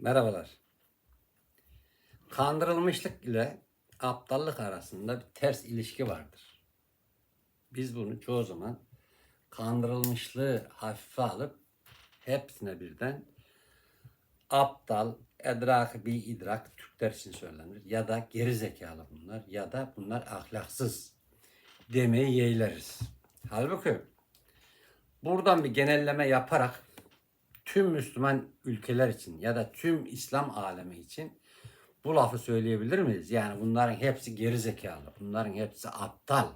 Merhabalar. Kandırılmışlık ile aptallık arasında bir ters ilişki vardır. Biz bunu çoğu zaman kandırılmışlığı hafife alıp hepsine birden aptal, edrak bir idrak Türkler için söylenir. Ya da geri zekalı bunlar ya da bunlar ahlaksız demeyi yeğleriz. Halbuki buradan bir genelleme yaparak tüm Müslüman ülkeler için ya da tüm İslam alemi için bu lafı söyleyebilir miyiz? Yani bunların hepsi geri zekalı, bunların hepsi aptal.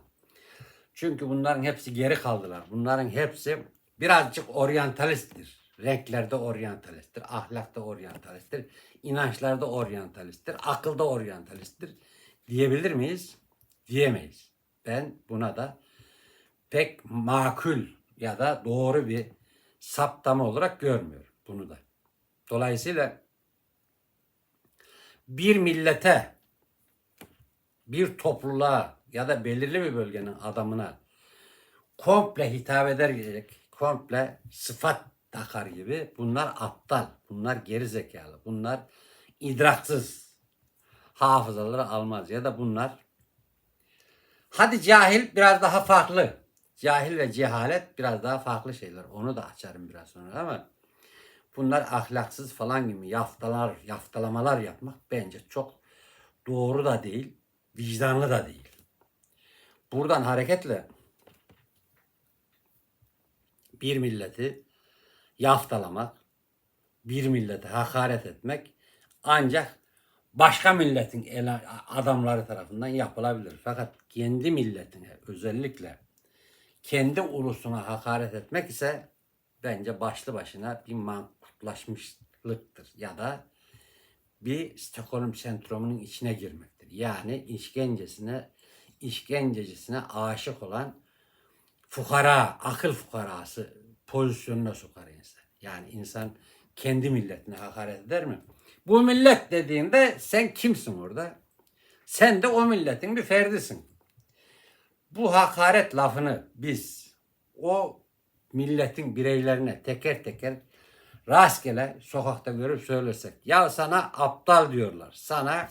Çünkü bunların hepsi geri kaldılar. Bunların hepsi birazcık oryantalisttir. Renklerde oryantalisttir, ahlakta oryantalisttir, inançlarda oryantalisttir, akılda oryantalisttir diyebilir miyiz? Diyemeyiz. Ben buna da pek makul ya da doğru bir saptama olarak görmüyorum bunu da. Dolayısıyla bir millete, bir topluluğa ya da belirli bir bölgenin adamına komple hitap ederek komple sıfat takar gibi bunlar aptal, bunlar geri zekalı, bunlar idraksız, hafızaları almaz ya da bunlar hadi cahil biraz daha farklı. Cahil ve cehalet biraz daha farklı şeyler. Onu da açarım biraz sonra ama bunlar ahlaksız falan gibi yaftalar, yaftalamalar yapmak bence çok doğru da değil, vicdanlı da değil. Buradan hareketle bir milleti yaftalamak, bir millete hakaret etmek ancak başka milletin adamları tarafından yapılabilir. Fakat kendi milletine özellikle kendi ulusuna hakaret etmek ise bence başlı başına bir mankutlaşmışlıktır ya da bir Stockholm sendromunun içine girmektir. Yani işkencesine, işkencecisine aşık olan fukara, akıl fukarası pozisyonuna sokar insan. Yani insan kendi milletine hakaret eder mi? Bu millet dediğinde sen kimsin orada? Sen de o milletin bir ferdisin. Bu hakaret lafını biz o milletin bireylerine teker teker rastgele sokakta görüp söylesek. Ya sana aptal diyorlar. Sana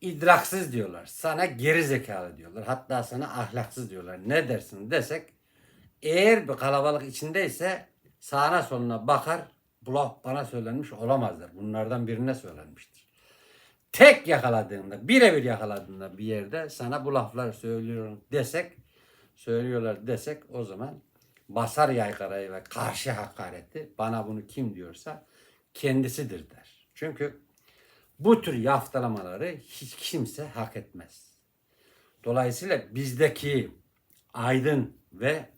idraksız diyorlar. Sana geri zekalı diyorlar. Hatta sana ahlaksız diyorlar. Ne dersin desek eğer bir kalabalık içindeyse sağına soluna bakar. Bu bana söylenmiş olamazlar. Bunlardan birine söylenmiştir. Tek yakaladığında, birebir yakaladığında bir yerde sana bu laflar söylüyorum desek, söylüyorlar desek o zaman basar yaygarayı ve karşı hakareti bana bunu kim diyorsa kendisidir der. Çünkü bu tür yaftalamaları hiç kimse hak etmez. Dolayısıyla bizdeki aydın ve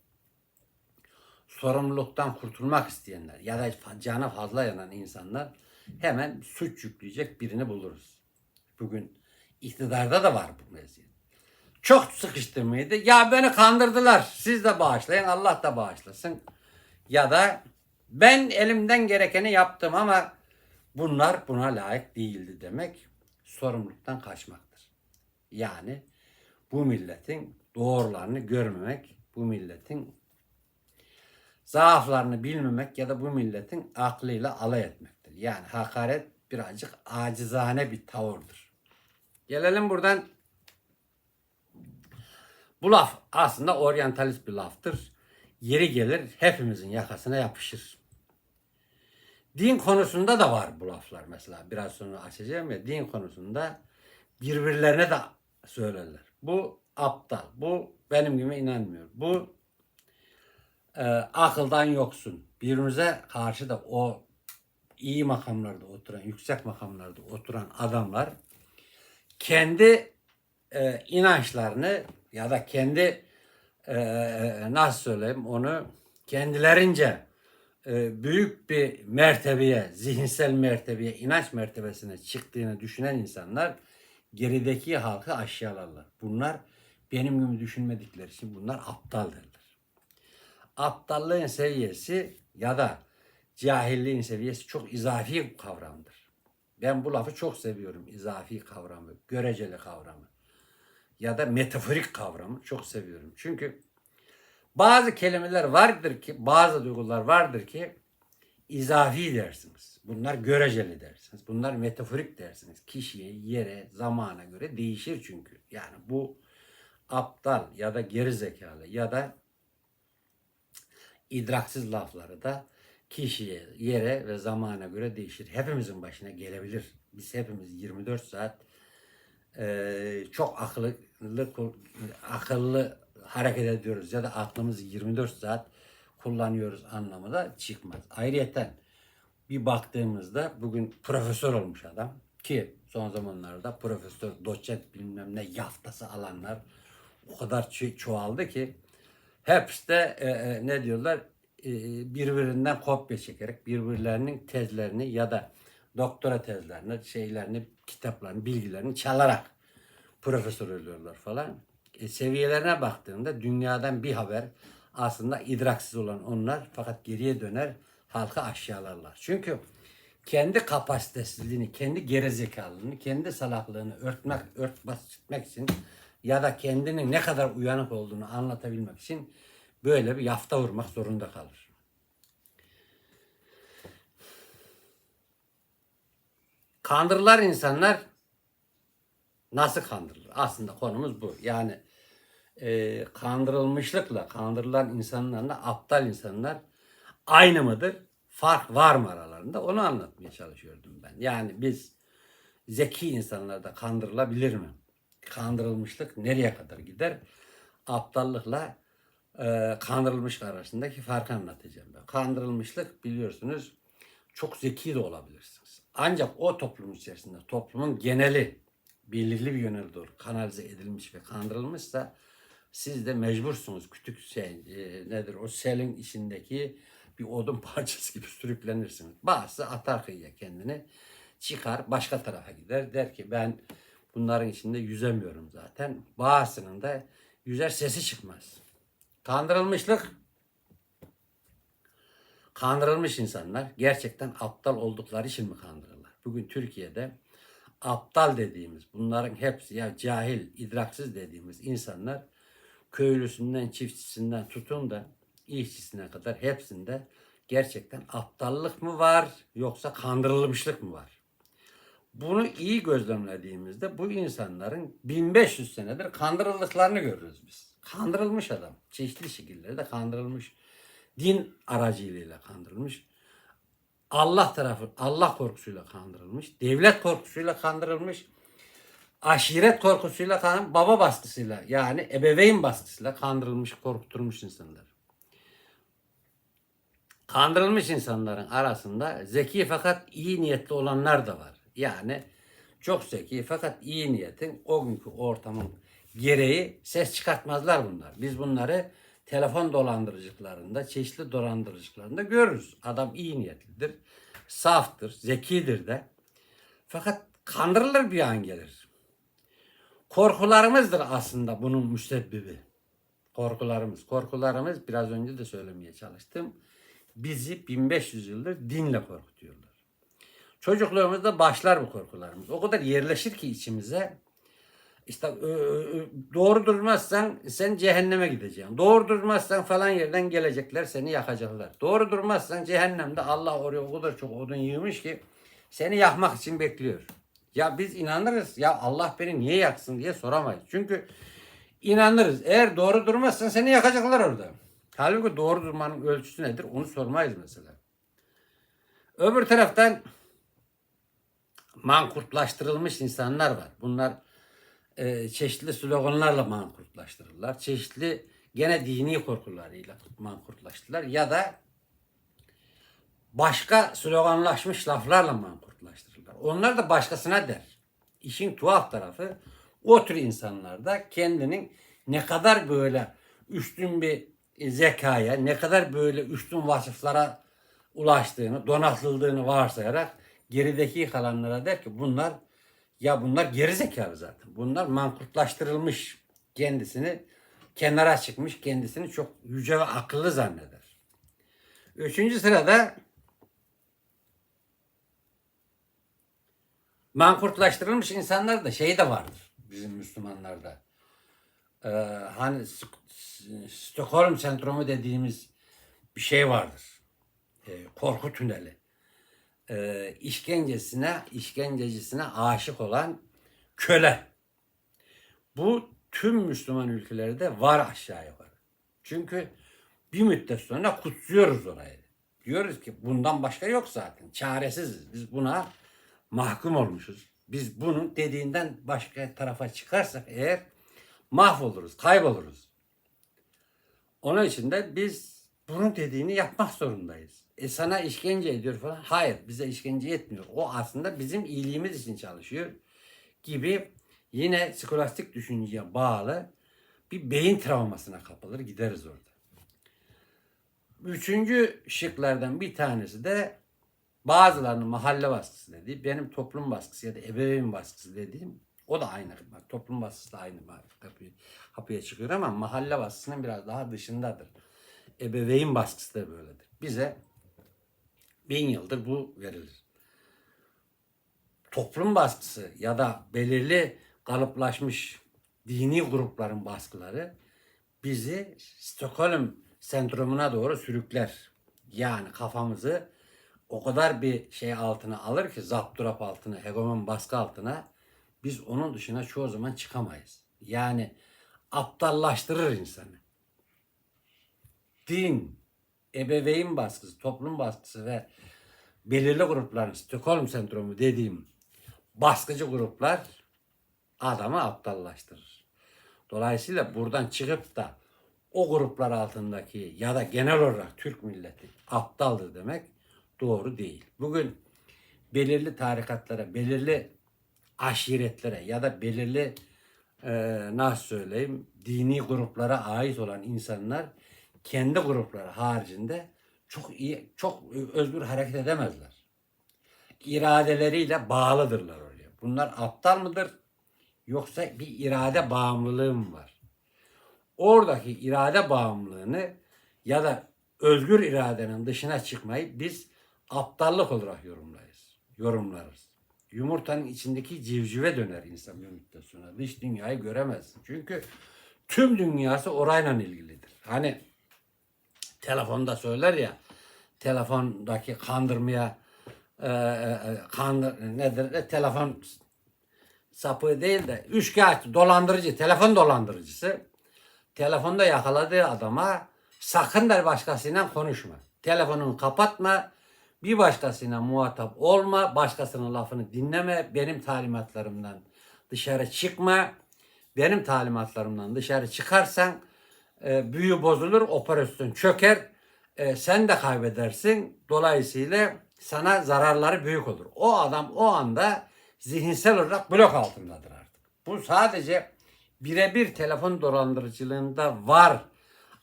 sorumluluktan kurtulmak isteyenler ya da canı fazla yanan insanlar hemen suç yükleyecek birini buluruz. Bugün iktidarda da var bu meziyet. Çok sıkıştırmaydı. Ya beni kandırdılar. Siz de bağışlayın. Allah da bağışlasın. Ya da ben elimden gerekeni yaptım ama bunlar buna layık değildi demek sorumluluktan kaçmaktır. Yani bu milletin doğrularını görmemek, bu milletin zaaflarını bilmemek ya da bu milletin aklıyla alay etmektir. Yani hakaret birazcık acizane bir tavırdır. Gelelim buradan. Bu laf aslında oryantalist bir laftır. Yeri gelir hepimizin yakasına yapışır. Din konusunda da var bu laflar mesela. Biraz sonra açacağım ya din konusunda birbirlerine de söylerler. Bu aptal, bu benim gibi inanmıyor. Bu e, akıldan yoksun. Birbirimize karşı da o iyi makamlarda oturan, yüksek makamlarda oturan adamlar kendi e, inançlarını ya da kendi e, nasıl söyleyeyim onu kendilerince e, büyük bir mertebeye, zihinsel mertebeye, inanç mertebesine çıktığını düşünen insanlar gerideki halkı aşağılarlar. Bunlar benim gibi düşünmedikleri için bunlar aptal. Aptallığın seviyesi ya da cahilliğin seviyesi çok izafi bir kavramdır. Ben bu lafı çok seviyorum. İzafi kavramı, göreceli kavramı ya da metaforik kavramı çok seviyorum. Çünkü bazı kelimeler vardır ki, bazı duygular vardır ki izafi dersiniz. Bunlar göreceli dersiniz. Bunlar metaforik dersiniz. Kişiye, yere, zamana göre değişir çünkü. Yani bu aptal ya da geri zekalı ya da idraksiz lafları da kişiye, yere ve zamana göre değişir. Hepimizin başına gelebilir. Biz hepimiz 24 saat eee, çok akıllı akıllı hareket ediyoruz ya da aklımızı 24 saat kullanıyoruz anlamı çıkmaz. Ayrıyeten bir baktığımızda bugün profesör olmuş adam ki son zamanlarda profesör, doçent bilmem ne yaftası alanlar o kadar ço- çoğaldı ki hepsi de e, e, ne diyorlar e, birbirinden kopya çekerek birbirlerinin tezlerini ya da doktora tezlerini, şeylerini, kitaplarını, bilgilerini çalarak profesör oluyorlar falan. E, seviyelerine baktığında dünyadan bir haber aslında idraksiz olan onlar fakat geriye döner halka aşağılarlar. Çünkü kendi kapasitesizliğini, kendi gerizekalılığını, kendi salaklığını örtmek, örtmek için ya da kendinin ne kadar uyanık olduğunu anlatabilmek için böyle bir yafta vurmak zorunda kalır. Kandırılar insanlar nasıl kandırılır? Aslında konumuz bu. Yani e, kandırılmışlıkla kandırılan insanlarla aptal insanlar aynı mıdır? Fark var mı aralarında? Onu anlatmaya çalışıyordum ben. Yani biz zeki insanlarda kandırılabilir mi? Kandırılmışlık nereye kadar gider? Aptallıkla e, kandırılmış arasındaki farkı anlatacağım ben. Kandırılmışlık biliyorsunuz çok zeki de olabilirsiniz. Ancak o toplum içerisinde toplumun geneli belirli bir yöne doğru kanalize edilmiş ve kandırılmışsa siz de mecbursunuz küçük şey e, nedir o selin içindeki bir odun parçası gibi sürüklenirsiniz. Bazısı atar kıyıya kendini çıkar başka tarafa gider der ki ben bunların içinde yüzemiyorum zaten. Bazısının da yüzer sesi çıkmaz. Kandırılmışlık kandırılmış insanlar gerçekten aptal oldukları için mi kandırırlar? Bugün Türkiye'de aptal dediğimiz bunların hepsi ya cahil, idraksiz dediğimiz insanlar köylüsünden, çiftçisinden tutun da işçisine kadar hepsinde gerçekten aptallık mı var yoksa kandırılmışlık mı var? Bunu iyi gözlemlediğimizde bu insanların 1500 senedir kandırıldıklarını görürüz biz. Kandırılmış adam. Çeşitli şekillerde kandırılmış. Din aracılığıyla kandırılmış. Allah tarafı, Allah korkusuyla kandırılmış. Devlet korkusuyla kandırılmış. Aşiret korkusuyla kandırılmış. Baba baskısıyla yani ebeveyn baskısıyla kandırılmış, korkutulmuş insanlar. Kandırılmış insanların arasında zeki fakat iyi niyetli olanlar da var. Yani çok zeki fakat iyi niyetin o günkü ortamın gereği ses çıkartmazlar bunlar. Biz bunları telefon dolandırıcılıklarında, çeşitli dolandırıcılıklarında görürüz. Adam iyi niyetlidir, saftır, zekidir de. Fakat kandırılır bir an gelir. Korkularımızdır aslında bunun müsebbibi. Korkularımız. Korkularımız biraz önce de söylemeye çalıştım. Bizi 1500 yıldır dinle korkutuyorlar. Çocukluğumuzda başlar bu korkularımız. O kadar yerleşir ki içimize. İşte ö- ö- doğru durmazsan sen cehenneme gideceksin. Doğru durmazsan falan yerden gelecekler seni yakacaklar. Doğru durmazsan cehennemde Allah oraya o kadar çok odun yığmış ki seni yakmak için bekliyor. Ya biz inanırız. Ya Allah beni niye yaksın diye soramayız. Çünkü inanırız. Eğer doğru durmazsan seni yakacaklar orada. Halbuki doğru durmanın ölçüsü nedir? Onu sormayız mesela. Öbür taraftan mankurtlaştırılmış insanlar var. Bunlar e, çeşitli sloganlarla mankurtlaştırırlar. Çeşitli gene dini korkularıyla mankurtlaştırırlar. Ya da başka sloganlaşmış laflarla mankurtlaştırırlar. Onlar da başkasına der. İşin tuhaf tarafı o tür insanlarda kendinin ne kadar böyle üstün bir zekaya, ne kadar böyle üstün vasıflara ulaştığını, donatıldığını varsayarak gerideki kalanlara der ki bunlar ya bunlar geri zekalı zaten. Bunlar mankurtlaştırılmış kendisini kenara çıkmış kendisini çok yüce ve akıllı zanneder. Üçüncü sırada mankurtlaştırılmış insanlar da şey de vardır bizim Müslümanlarda. Ee, hani St- Stockholm sendromu dediğimiz bir şey vardır. e, korku tüneli, e, işkencesine, işkencecisine aşık olan köle. Bu tüm Müslüman ülkelerde var aşağı yukarı. Çünkü bir müddet sonra kutsuyoruz orayı. Diyoruz ki bundan başka yok zaten. Çaresiziz. Biz buna mahkum olmuşuz. Biz bunun dediğinden başka tarafa çıkarsak eğer mahvoluruz, kayboluruz. Onun için de biz bunun dediğini yapmak zorundayız. E sana işkence ediyor falan. Hayır bize işkence etmiyor. O aslında bizim iyiliğimiz için çalışıyor gibi yine skolastik düşünceye bağlı bir beyin travmasına kapılır gideriz orada. Üçüncü şıklardan bir tanesi de bazılarının mahalle baskısı dediği, benim toplum baskısı ya da ebeveyn baskısı dediğim o da aynı. Toplum baskısı da aynı kapıya, kapıya çıkıyor ama mahalle baskısının biraz daha dışındadır. Ebeveyn baskısı da böyledir. Bize bin yıldır bu verilir. Toplum baskısı ya da belirli kalıplaşmış dini grupların baskıları bizi Stockholm sendromuna doğru sürükler. Yani kafamızı o kadar bir şey altına alır ki zapturap altına, hegemon baskı altına biz onun dışına çoğu zaman çıkamayız. Yani aptallaştırır insanı. Din, ebeveyn baskısı, toplum baskısı ve belirli grupların Stockholm sendromu dediğim baskıcı gruplar adamı aptallaştırır. Dolayısıyla buradan çıkıp da o gruplar altındaki ya da genel olarak Türk milleti aptaldır demek doğru değil. Bugün belirli tarikatlara, belirli aşiretlere ya da belirli e, nasıl söyleyeyim dini gruplara ait olan insanlar kendi grupları haricinde çok iyi, çok özgür hareket edemezler. İradeleriyle bağlıdırlar oraya. Bunlar aptal mıdır? Yoksa bir irade bağımlılığı mı var? Oradaki irade bağımlılığını ya da özgür iradenin dışına çıkmayı biz aptallık olarak yorumlayız. Yorumlarız. Yumurtanın içindeki civcive döner insan bir müddet sonra. Dış dünyayı göremez. Çünkü tüm dünyası orayla ilgilidir. Hani telefonda söyler ya telefondaki kandırmaya e, e, kandır, nedir e, telefon sapığı değil de üçkağıtçı dolandırıcı telefon dolandırıcısı telefonda yakaladığı adama sakın der başkasıyla konuşma. Telefonunu kapatma. Bir başkasıyla muhatap olma. Başkasının lafını dinleme. Benim talimatlarımdan dışarı çıkma. Benim talimatlarımdan dışarı çıkarsan e, büyü bozulur, operasyon çöker. E, sen de kaybedersin. Dolayısıyla sana zararları büyük olur. O adam o anda zihinsel olarak blok altındadır artık. Bu sadece birebir telefon dolandırıcılığında var.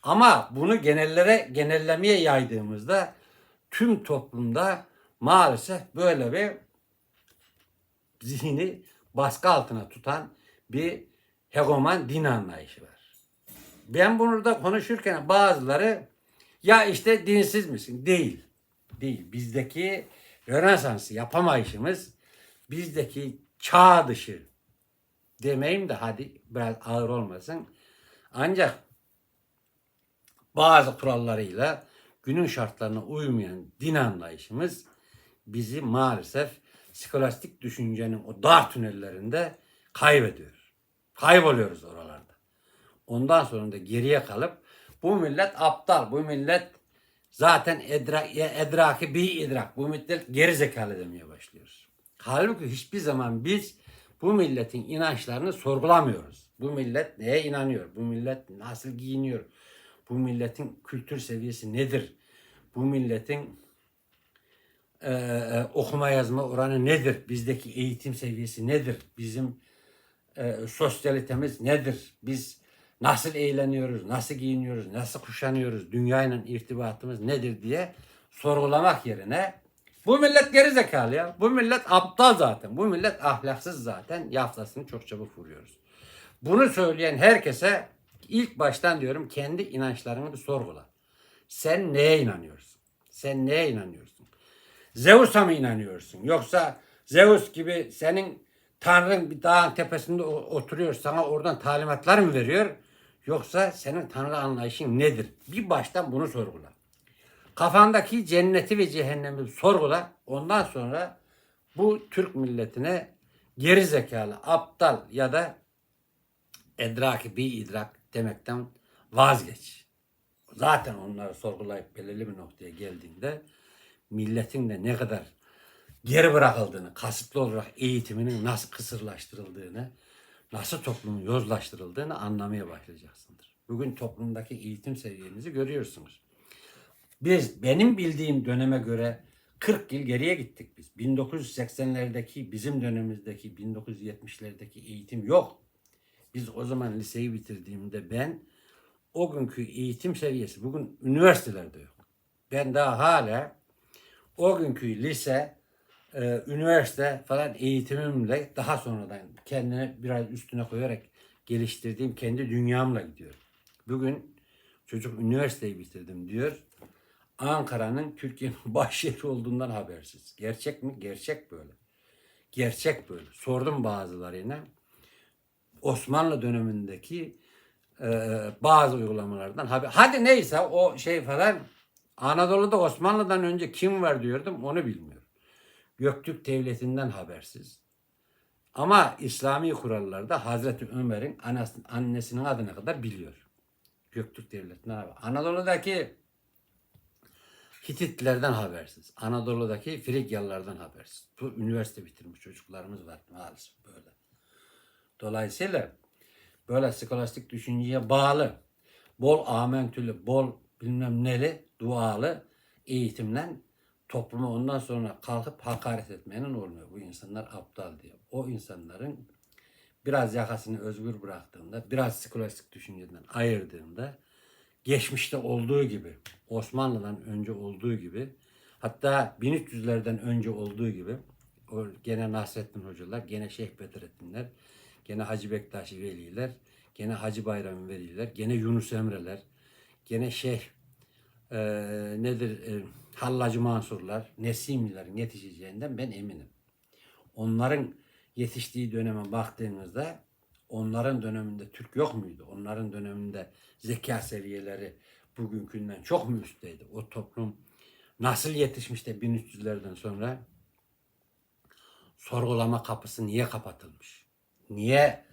Ama bunu genellere genellemeye yaydığımızda tüm toplumda maalesef böyle bir zihni baskı altına tutan bir hegeman din anlayışı var. Ben bunu da konuşurken bazıları ya işte dinsiz misin? Değil. Değil. Bizdeki Rönesans'ı yapamayışımız bizdeki çağ dışı demeyeyim de hadi biraz ağır olmasın. Ancak bazı kurallarıyla günün şartlarına uymayan din anlayışımız bizi maalesef skolastik düşüncenin o dar tünellerinde kaybediyor. Kayboluyoruz oralarda. Ondan sonra da geriye kalıp bu millet aptal, bu millet zaten edrak, edraki bir idrak, bu millet geri zekalı demeye başlıyoruz. Halbuki hiçbir zaman biz bu milletin inançlarını sorgulamıyoruz. Bu millet neye inanıyor? Bu millet nasıl giyiniyor? Bu milletin kültür seviyesi nedir? Bu milletin e, e, okuma yazma oranı nedir? Bizdeki eğitim seviyesi nedir? Bizim e, sosyalitemiz nedir? Biz nasıl eğleniyoruz? Nasıl giyiniyoruz? Nasıl kuşanıyoruz? Dünyayla irtibatımız nedir diye sorgulamak yerine bu millet geri zekalı ya. Bu millet aptal zaten. Bu millet ahlaksız zaten. Yaftasını çok çabuk vuruyoruz. Bunu söyleyen herkese ilk baştan diyorum kendi inançlarını bir sorgula. Sen neye inanıyorsun? Sen neye inanıyorsun? Zeus'a mı inanıyorsun? Yoksa Zeus gibi senin Tanrın bir dağın tepesinde oturuyor sana oradan talimatlar mı veriyor? Yoksa senin Tanrı anlayışın nedir? Bir baştan bunu sorgula. Kafandaki cenneti ve cehennemi sorgula. Ondan sonra bu Türk milletine geri zekalı, aptal ya da edraki bir idrak demekten vazgeç. Zaten onları sorgulayıp belirli bir noktaya geldiğinde milletin de ne kadar geri bırakıldığını, kasıtlı olarak eğitiminin nasıl kısırlaştırıldığını, nasıl toplumun yozlaştırıldığını anlamaya başlayacaksındır. Bugün toplumdaki eğitim seviyenizi görüyorsunuz. Biz benim bildiğim döneme göre 40 yıl geriye gittik biz. 1980'lerdeki bizim dönemimizdeki 1970'lerdeki eğitim yok. Biz o zaman liseyi bitirdiğimde ben o günkü eğitim seviyesi bugün üniversitelerde yok. Ben daha hala o günkü lise, e, üniversite falan eğitimimle daha sonradan kendine biraz üstüne koyarak geliştirdiğim kendi dünyamla gidiyorum. Bugün çocuk üniversiteyi bitirdim diyor. Ankara'nın Türkiye'nin başşehri olduğundan habersiz. Gerçek mi? Gerçek böyle. Gerçek böyle. Sordum bazılarına. Osmanlı dönemindeki e, bazı uygulamalardan haber. Hadi neyse o şey falan Anadolu'da Osmanlı'dan önce kim var diyordum onu bilmiyorum. Göktürk Devleti'nden habersiz. Ama İslami kurallarda Hazreti Ömer'in annesinin adına kadar biliyor. Göktürk Devleti'nden haber. Anadolu'daki Hititlerden habersiz. Anadolu'daki Frigyalılardan habersiz. Bu üniversite bitirmiş çocuklarımız var maalesef böyle. Dolayısıyla böyle skolastik düşünceye bağlı, bol amentülü, bol bilmem neli, dualı eğitimden topluma ondan sonra kalkıp hakaret etmenin olmuyor. Bu insanlar aptal diye. O insanların biraz yakasını özgür bıraktığında, biraz skolastik düşünceden ayırdığında geçmişte olduğu gibi, Osmanlı'dan önce olduğu gibi, hatta 1300'lerden önce olduğu gibi, o gene Nasrettin Hocalar, gene Şeyh Bedrettinler, gene Hacı Bektaşi Veliler, gene Hacı Bayram Veliler, gene Yunus Emreler, gene Şeyh e, nedir e, Hallacı Mansurlar, Nesimilerin yetişeceğinden ben eminim. Onların yetiştiği döneme baktığınızda onların döneminde Türk yok muydu? Onların döneminde zeka seviyeleri bugünkünden çok mu üstteydi? O toplum nasıl yetişmiş de 1300'lerden sonra sorgulama kapısı niye kapatılmış? Niye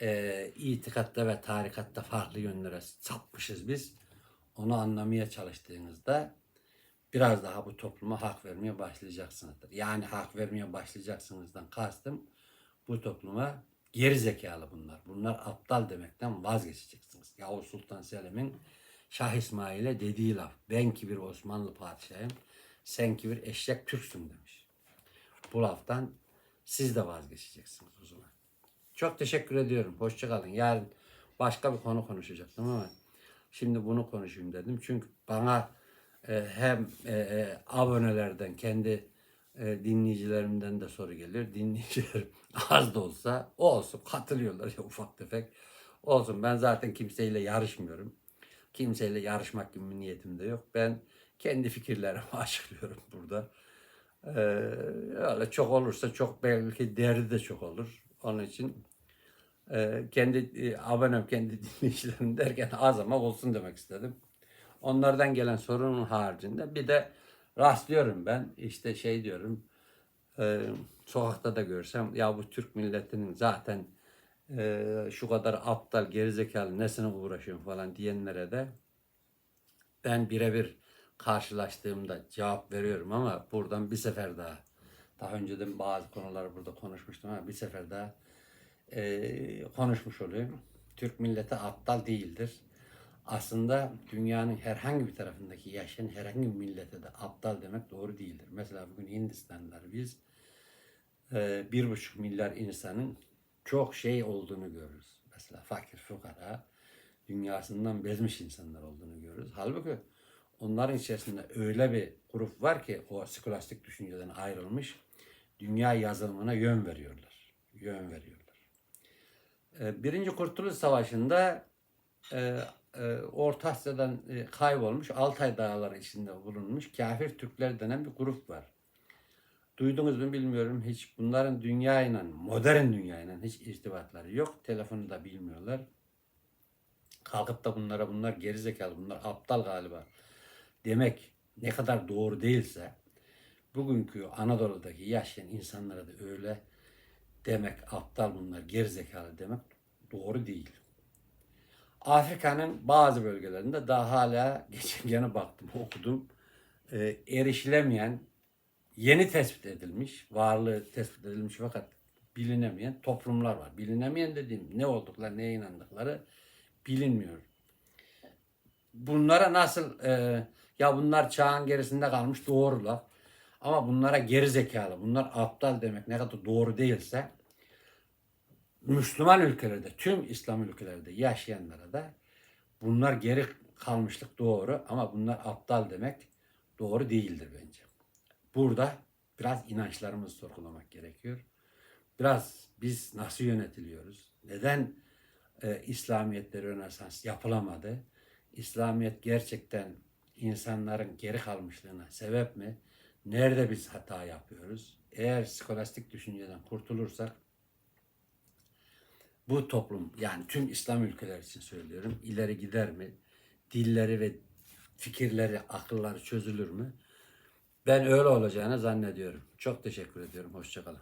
e, itikatta ve tarikatta farklı yönlere sapmışız biz? Onu anlamaya çalıştığınızda biraz daha bu topluma hak vermeye başlayacaksınızdır. Yani hak vermeye başlayacaksınızdan kastım bu topluma geri zekalı bunlar. Bunlar aptal demekten vazgeçeceksiniz. Yavuz Sultan Selim'in Şah İsmail'e dediği laf. Ben ki bir Osmanlı padişahıyım, sen ki bir eşek Türksün demiş. Bu laftan siz de vazgeçeceksiniz o zaman. Çok teşekkür ediyorum. Hoşçakalın. Yarın başka bir konu konuşacaktım ama şimdi bunu konuşayım dedim. Çünkü bana hem e, e, abonelerden, kendi e, dinleyicilerimden de soru geliyor. Dinleyiciler az da olsa olsun katılıyorlar ya ufak tefek. Olsun ben zaten kimseyle yarışmıyorum. Kimseyle yarışmak gibi bir niyetim de yok. Ben kendi fikirlerimi açıklıyorum burada. Ee, öyle çok olursa çok belki değeri de çok olur. Onun için e, kendi e, abonem, kendi dinleyicilerim derken az ama olsun demek istedim. Onlardan gelen sorunun haricinde bir de rastlıyorum ben işte şey diyorum e, sokakta da görsem ya bu Türk milletinin zaten e, şu kadar aptal gerizekalı nesine uğraşıyorum falan diyenlere de ben birebir karşılaştığımda cevap veriyorum ama buradan bir sefer daha daha önceden bazı konuları burada konuşmuştum ama bir sefer daha e, konuşmuş olayım. Türk milleti aptal değildir. Aslında dünyanın herhangi bir tarafındaki yaşayan herhangi bir millete de aptal demek doğru değildir. Mesela bugün Hindistanlılar biz e, bir buçuk milyar insanın çok şey olduğunu görürüz. Mesela fakir, fukara, dünyasından bezmiş insanlar olduğunu görürüz. Halbuki onların içerisinde öyle bir grup var ki o skolastik düşünceden ayrılmış dünya yazılımına yön veriyorlar. Yön veriyorlar. E, Birinci Kurtuluş Savaşı'nda e, Orta Asya'dan e, kaybolmuş Altay Dağları içinde bulunmuş kafir Türkler denen bir grup var. Duydunuz mu bilmiyorum hiç bunların dünyayla, modern dünyayla hiç irtibatları yok. Telefonu da bilmiyorlar. Kalkıp da bunlara bunlar gerizekalı, bunlar aptal galiba demek ne kadar doğru değilse bugünkü Anadolu'daki yaşayan insanlara da öyle demek aptal bunlar gerizekalı demek doğru değil. Afrika'nın bazı bölgelerinde daha hala geçen gene baktım okudum e, erişilemeyen yeni tespit edilmiş varlığı tespit edilmiş fakat bilinemeyen toplumlar var. Bilinemeyen dediğim ne oldukları neye inandıkları bilinmiyor. Bunlara nasıl e, ya bunlar çağın gerisinde kalmış doğrular. Ama bunlara geri zekalı, bunlar aptal demek ne kadar doğru değilse Müslüman ülkelerde, tüm İslam ülkelerde yaşayanlara da bunlar geri kalmışlık doğru ama bunlar aptal demek doğru değildir bence. Burada biraz inançlarımızı sorgulamak gerekiyor. Biraz biz nasıl yönetiliyoruz? Neden e, İslamiyet'te Rönesans yapılamadı? İslamiyet gerçekten insanların geri kalmışlığına sebep mi? Nerede biz hata yapıyoruz? Eğer skolastik düşünceden kurtulursak bu toplum yani tüm İslam ülkeleri için söylüyorum ileri gider mi? Dilleri ve fikirleri, akılları çözülür mü? Ben öyle olacağını zannediyorum. Çok teşekkür ediyorum. Hoşçakalın.